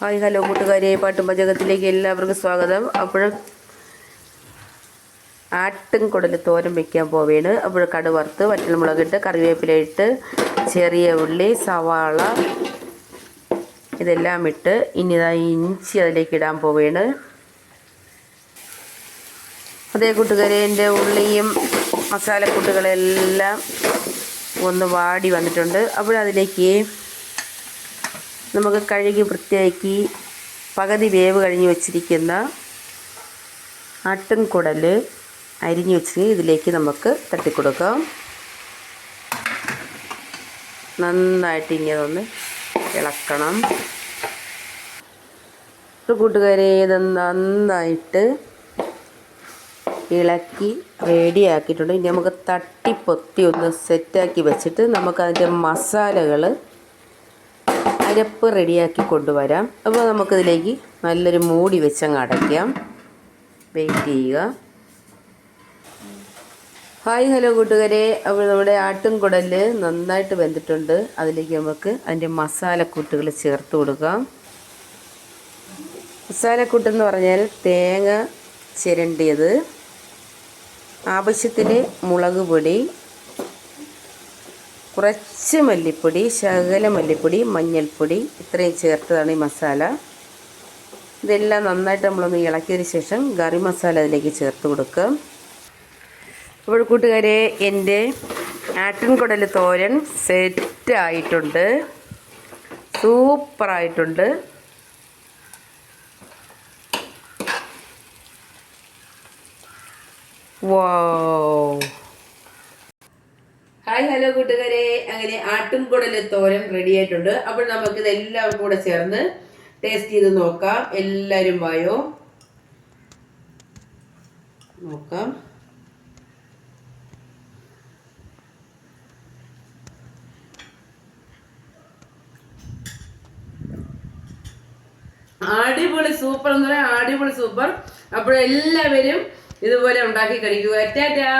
Hi hello കൂട്ടുകാരെ. പാട്ടും പാചകത്തിലേക്ക് എല്ലാവർക്കും സ്വാഗതം. അപ്പോൾ ആട്ടും കുടൽ തോരൻ വെക്കാൻ പോവേണ്. അപ്പോൾ കടുവറുത്ത് വറ്റൽമുളകിട്ട് കറിവേപ്പില ഇട്ട് ചെറിയ ഉള്ളി സവാള ഇതെല്ലാം ഇട്ട് ഇനി ഇഞ്ചി അതിലേക്ക് ഇടാൻ പോവേണ്. അതേ കൂട്ടുകാരെ എന്റെ ഉള്ളിയും മസാലക്കൂട്ടുകളെല്ലാം ഒന്ന് വാടി വന്നിട്ടുണ്ട്. അപ്പോഴതിലേക്ക് നമുക്ക് കഴുകി വൃത്തിയാക്കി പകുതി വേവ് കഴിഞ്ഞ് വെച്ചിരിക്കുന്ന ആട്ടിൻകുടൽ അരിഞ്ഞു വെച്ച് ഇതിലേക്ക് നമുക്ക് തട്ടിക്കൊടുക്കാം. നന്നായിട്ട് ഇങ്ങനെ ഒന്ന് ഇളക്കണം. കൂട്ടുകാരെ ഇത് നന്നായിട്ട് ഇളക്കി റെഡിയാക്കിയിട്ടുണ്ട്. ഇനി നമുക്ക് തട്ടിപ്പൊത്തി ഒന്ന് സെറ്റാക്കി വെച്ചിട്ട് നമുക്കതിന്റെ മസാലകൾ അരപ്പ് റെഡിയാക്കി കൊണ്ടുവരാം. അപ്പോൾ നമുക്കിതിലേക്ക് നല്ലൊരു മൂടി വെച്ചങ്ങ് അടയ്ക്കാം. വെയിറ്റ് ചെയ്യുക. ഹായ് ഹലോ കൂട്ടുകാരെ. അപ്പോൾ നമ്മുടെ ആട്ടും കുടൽ നന്നായിട്ട് വെന്തിട്ടുണ്ട്. അതിലേക്ക് നമുക്ക് അതിന്റെ മസാലക്കൂട്ടുകൾ ചേർത്ത് കൊടുക്കാം. മസാലക്കൂട്ടെന്ന് പറഞ്ഞാൽ തേങ്ങ ചിരണ്ടിയത് ആവശ്യത്തിന് മുളക് പൊടി കുറച്ച് മല്ലിപ്പൊടി ശകല മല്ലിപ്പൊടി മഞ്ഞൾപ്പൊടി ഇത്രയും ചേർത്തതാണ് ഈ മസാല. ഇതെല്ലാം നന്നായിട്ട് നമ്മളൊന്ന് ഇളക്കിയതിന് ശേഷം കറി മസാല അതിലേക്ക് ചേർത്ത് കൊടുക്കുക. ഇപ്പോൾ കൂട്ടുകാരെ എന്റെ ആട്ടിൻകുടൽ തോരൻ സെറ്റ് ആയിട്ടുണ്ട് സൂപ്പറായിട്ടുണ്ട്. വോ. ഹായ് ഹലോ കൂട്ടുകാരെ. അങ്ങനെ ആട്ടുംകുടൽ തോരൻ റെഡി ആയിട്ടുണ്ട്. അപ്പോൾ നമുക്കിത് എല്ലാവരും കൂടെ ചേർന്ന് ടേസ്റ്റ് ചെയ്ത് നോക്കാം. എല്ലാവരും വായോ? നോക്കാം. അടിപൊളി സൂപ്പർ എന്ന് പറയാം അടിപൊളി സൂപ്പർ അപ്പോൾ എല്ലാവരും ഇതുപോലെ ഉണ്ടാക്കി കഴിക്കുക. ടാറ്റാ!